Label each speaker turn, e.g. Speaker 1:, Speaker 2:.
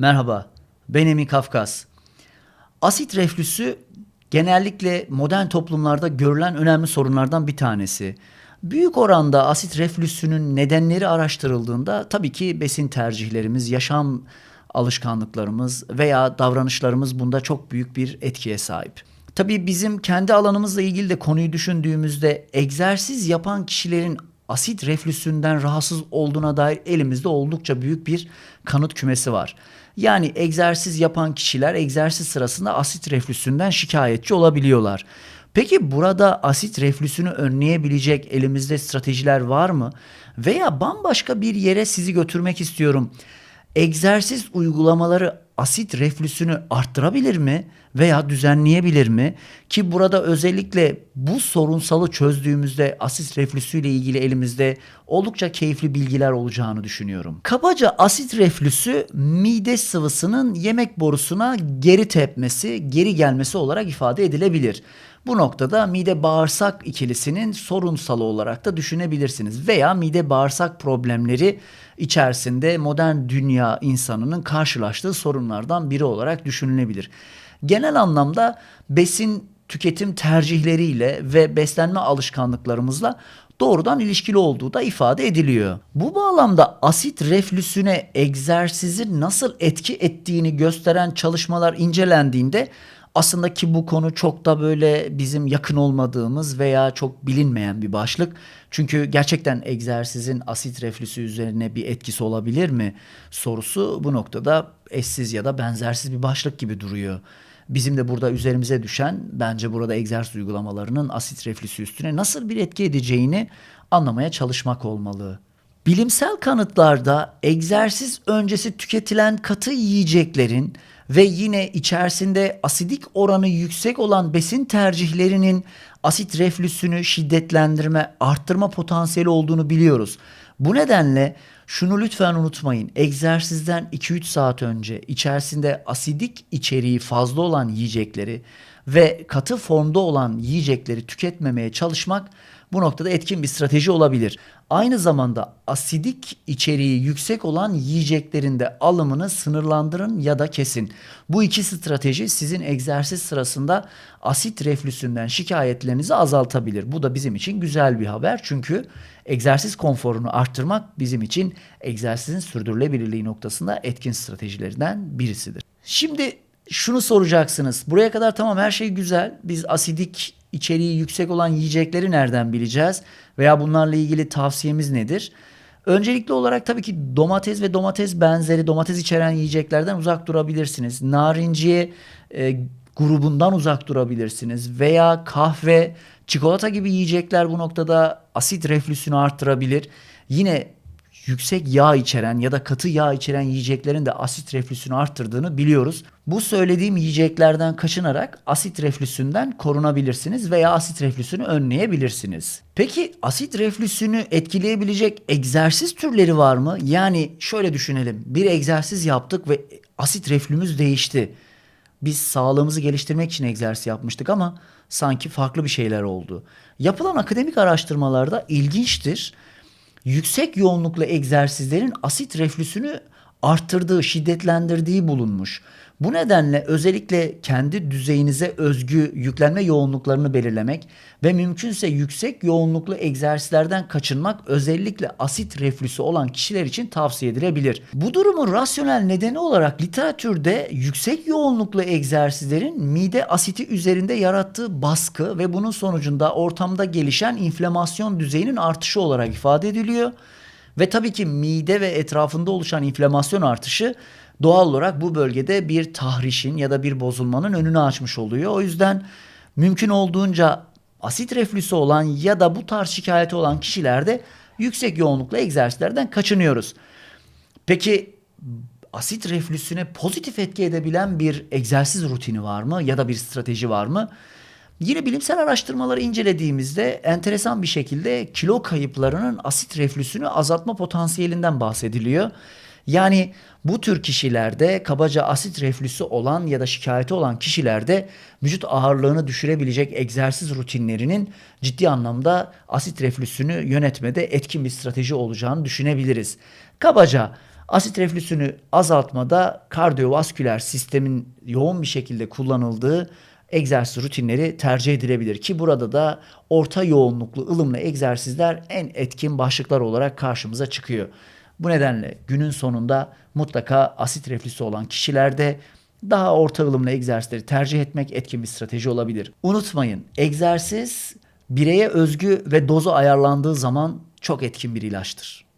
Speaker 1: Merhaba, ben Emin Kafkas. Asit reflüsü genellikle modern toplumlarda görülen önemli sorunlardan bir tanesi. Büyük oranda asit reflüsünün nedenleri araştırıldığında tabii ki besin tercihlerimiz, yaşam alışkanlıklarımız veya davranışlarımız bunda çok büyük bir etkiye sahip. Tabii bizim kendi alanımızla ilgili de konuyu düşündüğümüzde egzersiz yapan kişilerin asit reflüsünden rahatsız olduğuna dair elimizde oldukça büyük bir kanıt kümesi var. Yani egzersiz yapan kişiler egzersiz sırasında asit reflüsünden şikayetçi olabiliyorlar. Peki burada asit reflüsünü önleyebilecek elimizde stratejiler var mı? Veya bambaşka bir yere sizi götürmek istiyorum. Egzersiz uygulamaları asit reflüsünü arttırabilir mi veya düzenleyebilir mi? Ki burada özellikle bu sorunsalı çözdüğümüzde asit reflüsü ile ilgili elimizde oldukça keyifli bilgiler olacağını düşünüyorum. Kabaca asit reflüsü mide sıvısının yemek borusuna geri tepmesi, geri gelmesi olarak ifade edilebilir. Bu noktada mide bağırsak ikilisinin sorunsalı olarak da düşünebilirsiniz veya mide bağırsak problemleri içerisinde modern dünya insanının karşılaştığı sorunlardan biri olarak düşünülebilir. Genel anlamda besin tüketim tercihleriyle ve beslenme alışkanlıklarımızla doğrudan ilişkili olduğu da ifade ediliyor. Bu bağlamda asit reflüsüne egzersizin nasıl etki ettiğini gösteren çalışmalar incelendiğinde aslında ki bu konu çok da böyle bizim yakın olmadığımız veya çok bilinmeyen bir başlık. Çünkü gerçekten egzersizin asit reflüsü üzerine bir etkisi olabilir mi sorusu bu noktada eşsiz ya da benzersiz bir başlık gibi duruyor. Bizim de burada üzerimize düşen bence burada egzersiz uygulamalarının asit reflüsü üstüne nasıl bir etki edeceğini anlamaya çalışmak olmalı. Bilimsel kanıtlarda egzersiz öncesi tüketilen katı yiyeceklerin ve yine içerisinde asidik oranı yüksek olan besin tercihlerinin asit reflüsünü şiddetlendirme, arttırma potansiyeli olduğunu biliyoruz. Bu nedenle şunu lütfen unutmayın. Egzersizden 2-3 saat önce içerisinde asidik içeriği fazla olan yiyecekleri ve katı formda olan yiyecekleri tüketmemeye çalışmak bu noktada etkin bir strateji olabilir. Aynı zamanda asidik içeriği yüksek olan yiyeceklerin de alımını sınırlandırın ya da kesin. Bu iki strateji sizin egzersiz sırasında asit reflüsünden şikayetlerinizi azaltabilir. Bu da bizim için güzel bir haber çünkü egzersiz konforunu arttırmak bizim için egzersizin sürdürülebilirliği noktasında etkin stratejilerinden birisidir. Şimdi şunu soracaksınız. Buraya kadar tamam her şey güzel. Biz asidik içeriği yüksek olan yiyecekleri nereden bileceğiz? Veya bunlarla ilgili tavsiyemiz nedir? Öncelikli olarak tabii ki domates ve domates benzeri domates içeren yiyeceklerden uzak durabilirsiniz. Narinciye e, grubundan uzak durabilirsiniz. Veya kahve, çikolata gibi yiyecekler bu noktada asit reflüsünü arttırabilir. Yine yüksek yağ içeren ya da katı yağ içeren yiyeceklerin de asit reflüsünü arttırdığını biliyoruz. Bu söylediğim yiyeceklerden kaçınarak asit reflüsünden korunabilirsiniz veya asit reflüsünü önleyebilirsiniz. Peki asit reflüsünü etkileyebilecek egzersiz türleri var mı? Yani şöyle düşünelim. Bir egzersiz yaptık ve asit reflümüz değişti. Biz sağlığımızı geliştirmek için egzersiz yapmıştık ama sanki farklı bir şeyler oldu. Yapılan akademik araştırmalarda ilginçtir yüksek yoğunluklu egzersizlerin asit reflüsünü arttırdığı, şiddetlendirdiği bulunmuş. Bu nedenle özellikle kendi düzeyinize özgü yüklenme yoğunluklarını belirlemek ve mümkünse yüksek yoğunluklu egzersizlerden kaçınmak özellikle asit reflüsü olan kişiler için tavsiye edilebilir. Bu durumun rasyonel nedeni olarak literatürde yüksek yoğunluklu egzersizlerin mide asiti üzerinde yarattığı baskı ve bunun sonucunda ortamda gelişen inflamasyon düzeyinin artışı olarak ifade ediliyor. Ve tabii ki mide ve etrafında oluşan inflamasyon artışı doğal olarak bu bölgede bir tahrişin ya da bir bozulmanın önünü açmış oluyor. O yüzden mümkün olduğunca asit reflüsü olan ya da bu tarz şikayeti olan kişilerde yüksek yoğunluklu egzersizlerden kaçınıyoruz. Peki asit reflüsüne pozitif etki edebilen bir egzersiz rutini var mı ya da bir strateji var mı? Yine bilimsel araştırmaları incelediğimizde enteresan bir şekilde kilo kayıplarının asit reflüsünü azaltma potansiyelinden bahsediliyor. Yani bu tür kişilerde kabaca asit reflüsü olan ya da şikayeti olan kişilerde vücut ağırlığını düşürebilecek egzersiz rutinlerinin ciddi anlamda asit reflüsünü yönetmede etkin bir strateji olacağını düşünebiliriz. Kabaca Asit reflüsünü azaltmada kardiyovasküler sistemin yoğun bir şekilde kullanıldığı egzersiz rutinleri tercih edilebilir ki burada da orta yoğunluklu ılımlı egzersizler en etkin başlıklar olarak karşımıza çıkıyor. Bu nedenle günün sonunda mutlaka asit reflüsü olan kişilerde daha orta ılımlı egzersizleri tercih etmek etkin bir strateji olabilir. Unutmayın egzersiz bireye özgü ve dozu ayarlandığı zaman çok etkin bir ilaçtır.